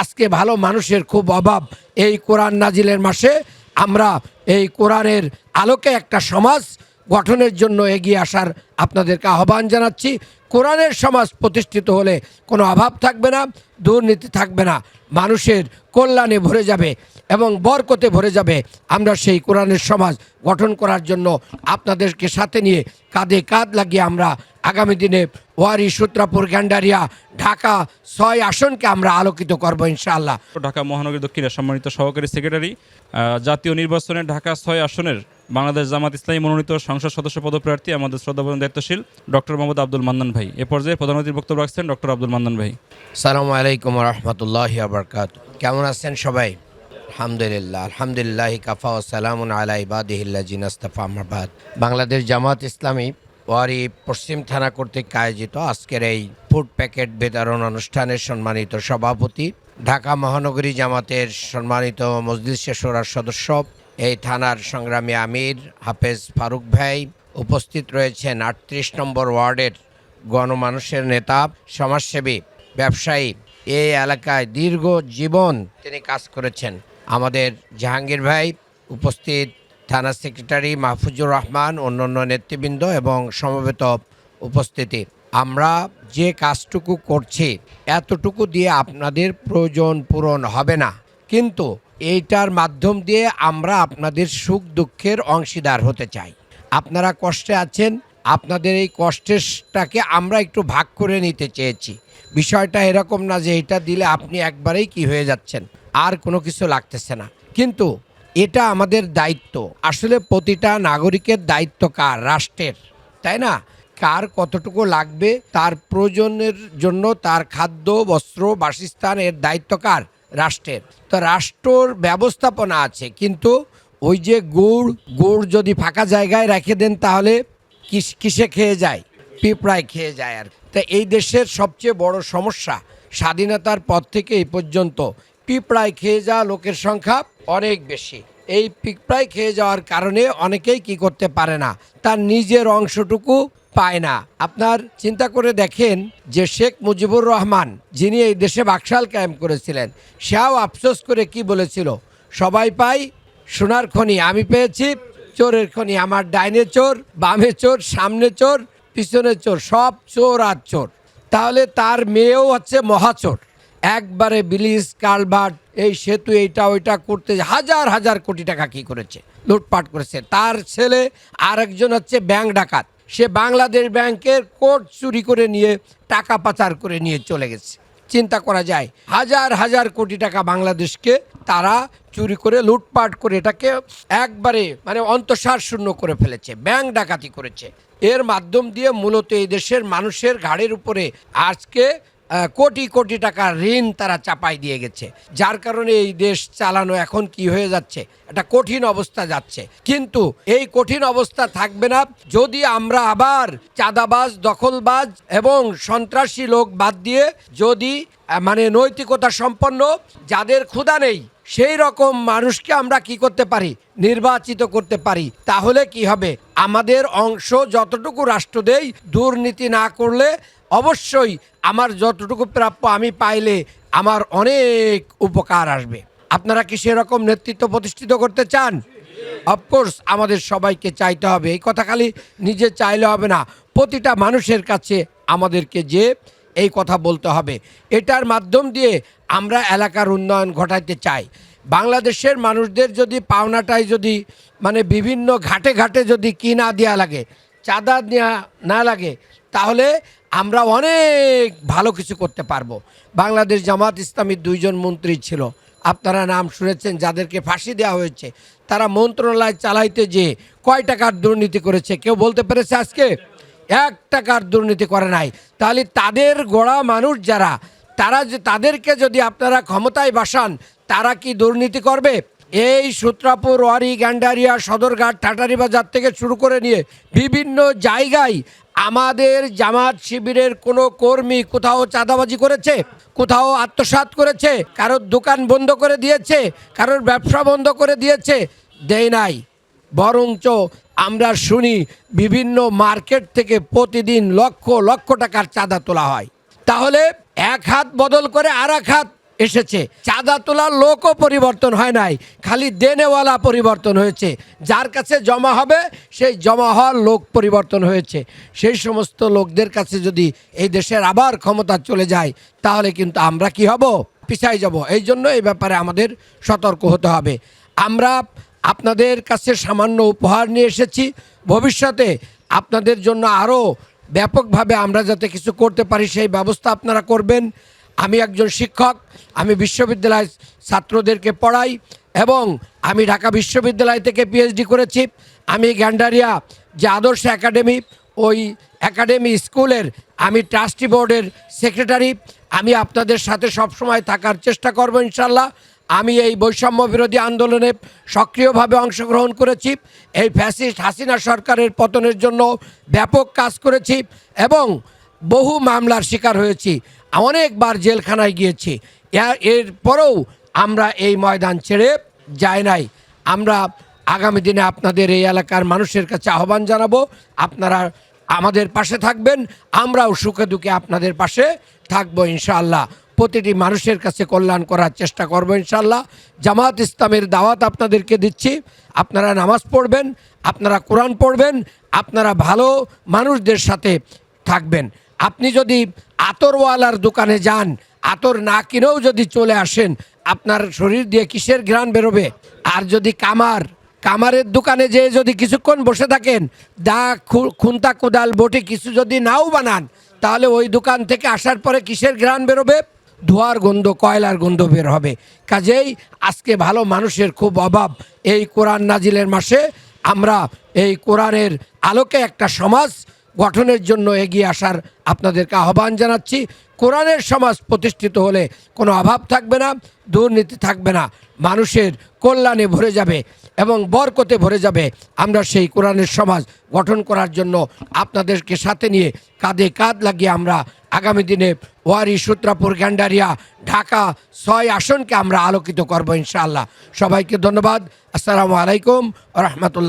আজকে ভালো মানুষের খুব অভাব এই কোরআন নাজিলের মাসে। আমরা এই কোরআনের আলোকে একটা সমাজ গঠনের জন্য এগিয়ে আসার আপনাদেরকে আহ্বান জানাচ্ছি। কোরআনের সমাজ প্রতিষ্ঠিত হলে কোনো অভাব থাকবে না, দুর্নীতি থাকবে না, মানুষের কল্যাণে ভরে যাবে এবং বরকতে ভরে যাবে। আমরা সেই কোরআনের সমাজ গঠন করার জন্য আপনাদেরকে সাথে নিয়ে কাঁধে কাঁধ লাগিয়ে আমরা আগামী দিনে ওয়ারি সূত্রাপুর গ্যান্ডারিয়া ঢাকা ছয় আসনকে আমরা আলোকিত করব ইনশাআল্লাহ। ঢাকা মহানগরী দক্ষিণের সম্মানিত সহকারী সেক্রেটারি জাতীয় নির্বাচনে ঢাকা ছয় আসনের বাংলাদেশ জামাত ইসলামী মনোনীত সংসদ সদস্য পদপ্রার্থী আমাদের শ্রদ্ধাভবন দায়িত্বশীল ডক্টর মোহাম্মদ আব্দুল মান্নান ভাই। এ পর্যায়ে প্রধান অতিথির বক্তব্য রাখছেন ডক্টর আব্দুল মান্নান ভাই। সালাম আলাইকুম রহমতুল্লাহ আবরকাত কেমন আছেন সবাই? আলহামদুলিল্লাহ আলহামদুলিল্লাহ কাফা ও সালামুন আলা ইবাদিহিল্লা জিনাস্তাফা আমাবাদ বাংলাদেশ জামাত ইসলামী ওয়ারি পশ্চিম থানা কর্তৃক আয়োজিত আজকের এই ফুড প্যাকেট বিতরণ অনুষ্ঠানের সম্মানিত সভাপতি, ঢাকা মহানগরী জামাতের সম্মানিত মজলিস শেষরার সদস্য, এই থানার সংগ্রামী আমির হাফেজ ফারুক ভাই, উপস্থিত রয়েছেন আটত্রিশ নম্বর ওয়ার্ডের গণমানুষের নেতা, সমাজসেবী, ব্যবসায়ী। এই এলাকায় দীর্ঘ জীবন তিনি কাজ করেছেন। আমাদের জাহাঙ্গীর ভাই উপস্থিত থানা সেক্রেটারি মাহফুজুর রহমান, অন্যান্য নেতৃবৃন্দ এবং সমবেত উপস্থিতি। আমরা যে কাজটুকু করছি, এতটুকু দিয়ে আপনাদের প্রয়োজন পূরণ হবে না। কিন্তু এইটার মাধ্যম দিয়ে আমরা আপনাদের সুখ দুঃখের অংশীদার হতে চাই। আপনারা কষ্টে আছেন, আপনাদের এই কষ্টেরটাকে আমরা একটু ভাগ করে নিতে চেয়েছি। বিষয়টা এরকম না যে এটা দিলে আপনি একবারেই কি হয়ে যাচ্ছেন, আর কোনো কিছু লাগতেছে না। কিন্তু এটা আমাদের দায়িত্ব। আসলে প্রতিটা নাগরিকের দায়িত্ব কার? রাষ্ট্রের, তাই না? কার কতটুকু লাগবে, তার প্রয়োজনের জন্য তার খাদ্য, বস্ত্র, বাসস্থান এর দায়িত্ব কার? রাষ্ট্রের। তো রাষ্ট্রর ব্যবস্থাপনা আছে, কিন্তু ওই যে গুড় গুড় যদি ফাঁকা জায়গায় রেখে দেন তাহলে কিস খেয়ে যায়? পিঁপড়ায় খেয়ে যায় আর তা এই দেশের সবচেয়ে বড় সমস্যা স্বাধীনতার পর থেকে এই পর্যন্ত পিঁপড়ায় খেয়ে যাওয়া লোকের সংখ্যা অনেক বেশি। এই পিঁপড়ায় খেয়ে যাওয়ার কারণে অনেকেই কি করতে পারে না, তার নিজের অংশটুকু পায় না। আপনার চিন্তা করে দেখেন যে শেখ মুজিবুর রহমান, যিনি এই দেশে বাকশাল কায়েম করেছিলেন, সেও আফসোস করে কি বলেছিল? সবাই পাই, সোনার খনি আমি পেয়েছি, চোরের খনি আমার ডাইনে চোর, বামে চোর, সামনে চোর, পিছনে চোর, সব চোর আর চোর। তাহলে তার মেয়েও হচ্ছে মহাচোর। একবারে ব্রিজ কালভার্ট, এই সেতু, এইটা, ওইটা করতে হাজার হাজার কোটি টাকা কি করেছে? লুটপাট করেছে। তার ছেলে আরেকজন হচ্ছে ব্যাংক ডাকাত। সে বাংলাদেশ ব্যাংকের কোট চুরি করে নিয়ে, টাকা পাচার করে নিয়ে চলে গেছে। চিন্তা করা যায়, হাজার হাজার কোটি টাকা বাংলাদেশকে তারা চুরি করে, লুটপাট করে, এটাকে একবারে মানে অন্তঃসার শূন্য করে ফেলেছে, ব্যাংক ডাকাতি করেছে। এর মাধ্যম দিয়ে মূলত এই দেশের মানুষের ঘাড়ের উপরে আজকে কোটি কোটি টাকা ঋণ তারা চাপাই দিয়ে গেছে। যার কারণে এই দেশ চালানো এখন কি হয়ে যাচ্ছে? একটা কঠিন অবস্থা যাচ্ছে। কিন্তু এই কঠিন অবস্থা থাকবে না। যদি আমরা আবার চাঁদাবাজ, দখলবাজ এবং সন্ত্রাসী লোক বাদ দিয়ে যদি মানে নৈতিকতা সম্পন্ন, যাদের ক্ষুধা নেই সেই রকম মানুষকে আমরা কি করতে পারি? নির্বাচিত করতে পারি। তাহলে কি হবে? আমাদের অংশ যতটুকু রাষ্ট্র দেই, দুর্নীতি না করলে অবশ্যই আমার যতটুকু প্রাপ্য আমি পাইলে আমার অনেক উপকার আসবে। আপনারা কি সেরকম নেতৃত্ব প্রতিষ্ঠিত করতে চান? অফকোর্স আমাদের সবাইকে চাইতে হবে। এই কথা খালি নিজে চাইলে হবে না। প্রতিটা মানুষের কাছে আমাদেরকে যে এই কথা বলতে হবে। এটার মাধ্যম দিয়ে আমরা এলাকার উন্নয়ন ঘটাইতে চাই। বাংলাদেশের মানুষদের যদি পাওনাটাই যদি মানে বিভিন্ন ঘাটে ঘাটে যদি কি না দেওয়া লাগে, চাঁদা নেওয়া না লাগে, তাহলে আমরা অনেক ভালো কিছু করতে পারব। বাংলাদেশ জামাত ইসলামীর দুইজন মন্ত্রী ছিল। আপনারা নাম শুনেছেন, যাদেরকে ফাঁসি দেওয়া হয়েছে। তারা মন্ত্রণালয় চালাইতে যে কয় টাকার দুর্নীতি করেছে, কেউ বলতে পেরেছে আজকে? এক টাকার দুর্নীতি করে নাই। তাহলে তাদের গোড়া মানুষ যারা তারা যে তাদেরকে যদি আপনারা ক্ষমতায় বাসান, তারা কি দুর্নীতি করবে? এই সূত্রাপুর, ওয়ারি, গ্যান্ডারিয়া, সদরঘাট ঠাটারি বাজার থেকে শুরু করে নিয়ে বিভিন্ন জায়গায় আমাদের জামাত শিবিরের কোনো কর্মী কোথাও চাঁদাবাজি করেছে, কোথাও আত্মসাৎ করেছে, কারোর দোকান বন্ধ করে দিয়েছে, কারোর ব্যবসা বন্ধ করে দিয়েছে, দেয় নাই। বরঞ্চ আমরা শুনি বিভিন্ন মার্কেট থেকে প্রতিদিন লক্ষ লক্ষ টাকার চাঁদা তোলা হয়। তাহলে এক হাত বদল করে আর এক হাত এসেছে। চাঁদা তোলার লোকও পরিবর্তন হয় নাই, খালি দেনেওয়ালা পরিবর্তন হয়েছে। যার কাছে জমা হবে, সেই জমা হওয়ার লোক পরিবর্তন হয়েছে। সেই সমস্ত লোকদের কাছে যদি এই দেশের আবার ক্ষমতা চলে যায়, তাহলে কিন্তু আমরা কি হব? পিছাই যাব। এই জন্য এই ব্যাপারে আমাদের সতর্ক হতে হবে। আমরা আপনাদের কাছে সামান্য উপহার নিয়ে এসেছি। ভবিষ্যতে আপনাদের জন্য আরও ব্যাপকভাবে আমরা যাতে কিছু করতে পারি, সেই ব্যবস্থা আপনারা করবেন। আমি একজন শিক্ষক, আমি বিশ্ববিদ্যালয় ছাত্রদেরকে পড়াই এবং আমি ঢাকা বিশ্ববিদ্যালয় থেকে পিএইচডি করেছি। আমি গ্যান্ডারিয়া, যে আদর্শ একাডেমি, ওই একাডেমি স্কুলের আমি ট্রাস্টি বোর্ডের সেক্রেটারি। আমি আপনাদের সাথে সবসময় থাকার চেষ্টা করব ইনশাল্লাহ। আমি এই বৈষম্য বিরোধী আন্দোলনে সক্রিয়ভাবে অংশগ্রহণ করেছি, এই ফ্যাসিস্ট হাসিনা সরকারের পতনের জন্য ব্যাপক কাজ করেছি এবং বহু মামলার শিকার হয়েছি, অনেকবার জেলখানায় গিয়েছি। এর- এরপরেও আমরা এই ময়দান ছেড়ে যাই নাই। আমরা আগামী দিনে আপনাদের এই এলাকার মানুষের কাছে আহ্বান জানাব, আপনারা আমাদের পাশে থাকবেন, আমরাও সুখে দুঃখে আপনাদের পাশে থাকব ইনশাআল্লাহ। প্রতিটি মানুষের কাছে কল্যাণ করার চেষ্টা করব ইনশাল্লাহ জামাত ইসলামের দাওয়াত আপনাদেরকে দিচ্ছি। আপনারা নামাজ পড়বেন, আপনারা কোরআন পড়বেন, আপনারা ভালো মানুষদের সাথে থাকবেন। আপনি যদি আতরওয়ালার দোকানে যান, আতর না কিনেও যদি চলে আসেন, আপনার শরীর দিয়ে কিসের ঘ্রাণ বেরোবে? আর যদি কামার, কামারের দোকানে যেয়ে যদি কিছুক্ষণ বসে থাকেন, দা খুন্তা কোদাল, বটি কিছু যদি নাও বানান, তাহলে ওই দোকান থেকে আসার পরে কিসের ঘ্রাণ বেরোবে? ধোয়ার গন্ধ, কয়লার গন্ধ বের হবে। কাজেই আজকে ভালো মানুষের খুব অভাব। এই কোরআন নাজিলের মাসে আমরা এই কোরআনের আলোকে একটা সমাজ গঠনের জন্য এগিয়ে আসার আপনাদেরকে আহ্বান জানাচ্ছি। কোরআনের সমাজ প্রতিষ্ঠিত হলে কোনো অভাব থাকবে না, দুর্নীতি থাকবে না, মানুষের কল্যাণে ভরে যাবে এবং বরকতে ভরে যাবে। আমরা সেই কোরআনের সমাজ গঠন করার জন্য আপনাদেরকে সাথে নিয়ে কাঁধে কাঁধ লাগিয়ে আমরা আগামী দিনে ওয়ারি সূত্রাপুর গ্যান্ডারিয়া ঢাকা ছয় আসনকে আমরা আলোকিত করব ইনশাআল্লাহ। সবাইকে ধন্যবাদ। আসসালামু আলাইকুম রহমতুল্লাহ।